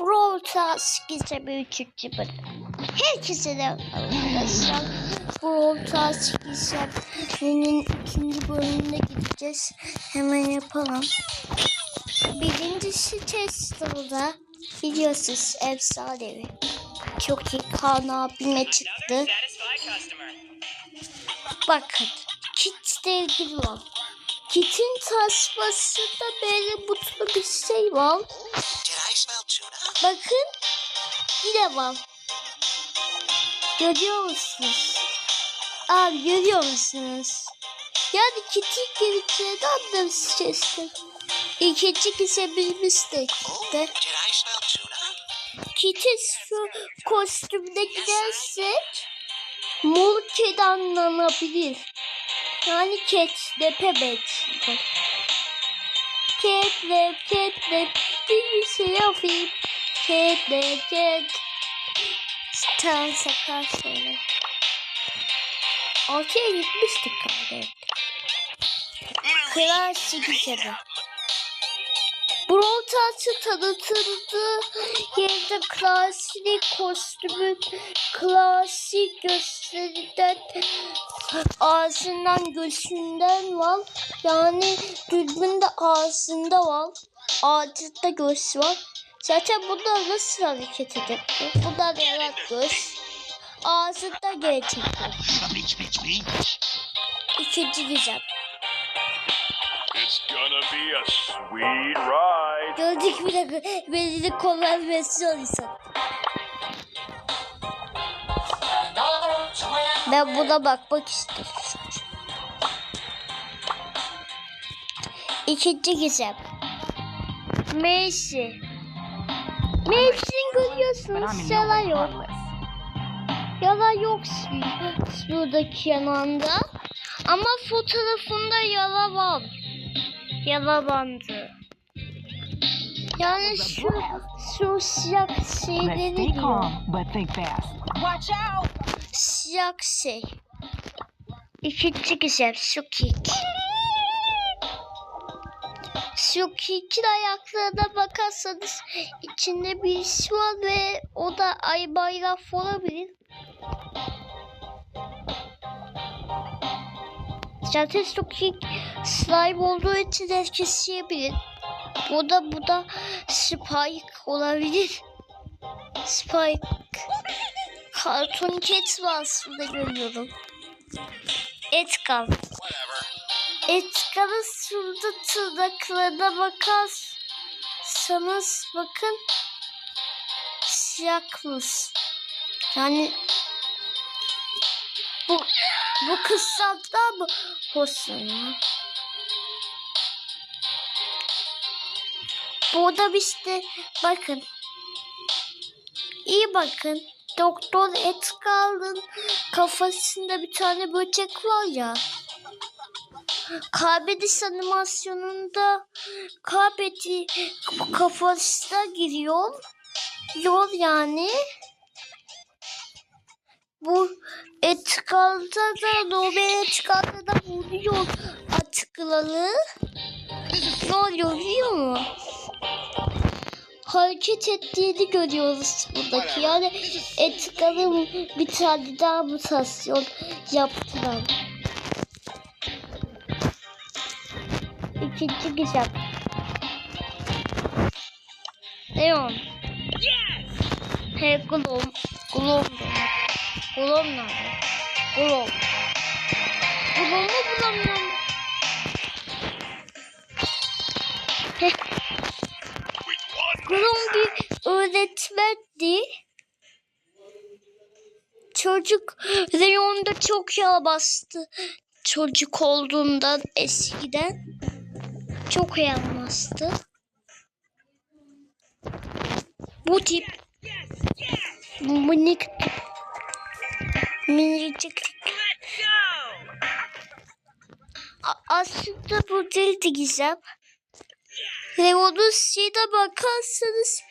Brawl Stars gizemi üçüncü bölüm. Herkese de arkadaşlar. Brawl Stars gizeminin ikinci bölümüne gideceğiz. Hemen yapalım. Birincisi Tesla'da biliyorsunuz efsanevi. Çok iyi Kaan abime çıktı. Bakın kitle ilgili var. Kitin tasmasında böyle mutlu bir şey var. Bakın yine var. Görüyor musunuz? Abi görüyor musunuz? Yani kiti geleceğini anlamışsınız. İkinci gizemimiz de Oh, de. did I smell tuna? Kiti şu kostümüne gidersek Mulked anlanabilir. Yani catnap'e benziyor. Catnap, catnap, bir. Catnap, cat. Tamam sakar söyle. Ortaya gitmiştik galiba. Klasik gibi. Brawl Stars'ı tanıtıldı. Yerinde klasik kostümün klasik gösteriden ağzından göğsünden var. Yani dürbün de ağzında var. Ağzında göğüs var. Zaten bunlar nasıl hareket ediyor? Bunlar yarak göğüs. Ağzında gelecek. İkinci güzel. It's gonna be a sweet ride. Gördük bir dakika. Belli konversiyon insan. Ben buna bakmak istiyorum. İkinci gizem. Macy. Macy'nin görüyorsunuz. Yala yok. Yala yok buradaki yanında. Ama fotoğrafında yala var. Yala bandı. Yani şu şu siyah şeyleri diyor. calm, but think fast. Watch out! Siyah şey. İkinci güzel su kek. Su kekin ayaklarına bakarsanız içinde bir iş var ve o da ay bayrağı olabilir. Zaten su kek slime olduğu için herkes yiyebilir. Bu da bu da Spike olabilir. Spike. Cartoon Cat var aslında görüyorum. Edgar. Edgar'ın şurada tırnaklarına bakarsanız bakın siyahmış. Yani bu bu kısaltma mı olsun Burada işte bakın. İyi bakın. Doktor Edgar'ın kafasında bir tane böcek var ya. Kaybediş animasyonunda kaybedi kafasına giriyor. Yol yani. Bu Edgar'da da Nobel Edgar'da da vuruyor atıkları. Ne oluyor biliyor musun? Hareket ettiğini görüyoruz buradaki. Yani Edgar'ın bir tane daha mutasyon yaptılar. İkinci güzel. Leon. Hey Glom. Glom. Glom nerede? Glom. Glom'u bulamıyorum. Öğretmendi. Çocuk reyonda çok yağ bastı. Çocuk olduğundan eskiden. Çok yağ bastı. Bu tip minik minicik aslında bu değildi Gizem. Leon'un şeyine bakarsanız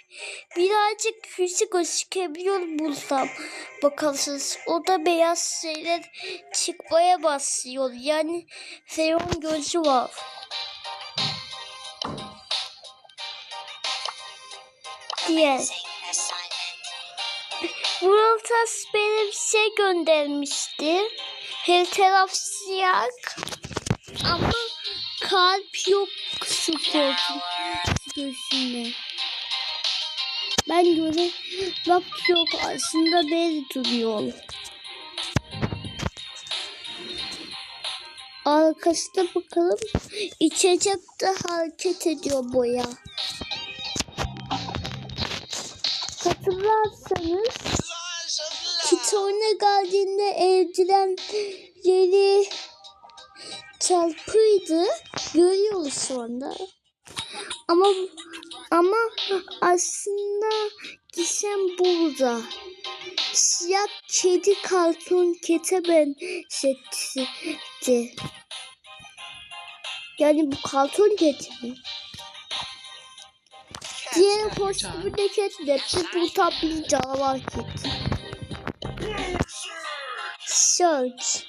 birazcık küçük gözükebiliyor buradan. Bakarsanız o da beyaz şeyler çıkmaya başlıyor. Yani Leon gözü var. diye. Vueltas beni bir şey göndermişti. Her taraf siyah. Ama kalp yok sportun göğsünde. Ben göre bak yok aslında böyle duruyor. Arkasına bakalım. İçecek de hareket ediyor boya. Hatırlarsanız. Kitone geldiğinde eldiren yeri çarpıydı. Görüyoruz şu anda. Ama ama aslında gizem burada. Siyah kedi karton kete benzetti. Yani bu karton kedi mi? Diğer kostümü de kedi de bu tam bir canavar kedi. Search.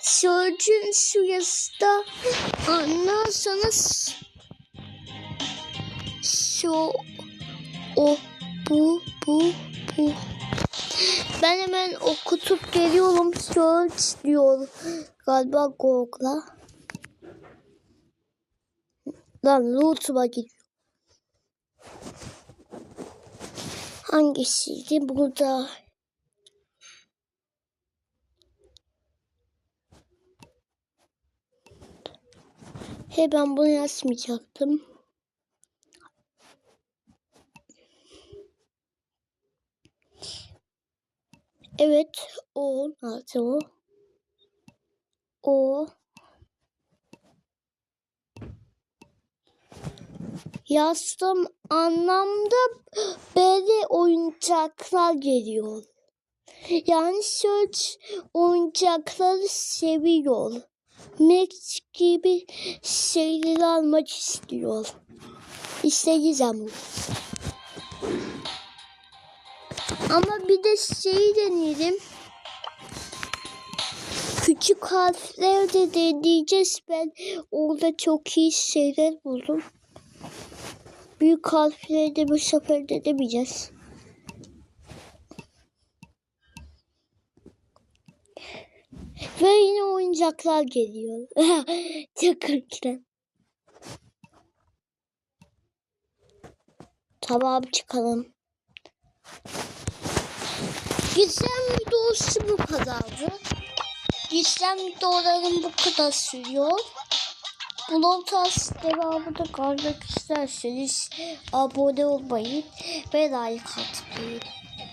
Search'ün sırası da ondan sonra şu o bu bu bu. Ben hemen okutup geliyorum search diyor. Galiba Google'a. Lan loot'uma gidiyor hangisiydi? Burada He ben bunu yazmayacaktım. Evet, o nerede o? O yazdım anlamda böyle oyuncaklar geliyor. Yani search oyuncakları seviyor. Max gibi şeyleri almak istiyor. İsteyeceğim. Ama bir de şey deneyelim. Küçük harfler de deneyeceğiz. Ben orada çok iyi şeyler buldum. Büyük harfleri de bu sefer denemeyeceğiz. Ve yine oyuncaklar geliyor. Korkuyorum. Tamam çıkalım. Gizem videosu bu kadardı. Gizem videolarım bu kadar sürüyor. Blog tas devamını görmek isterseniz abone olmayı ve like atmayı.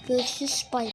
Görüşürüz. Bye.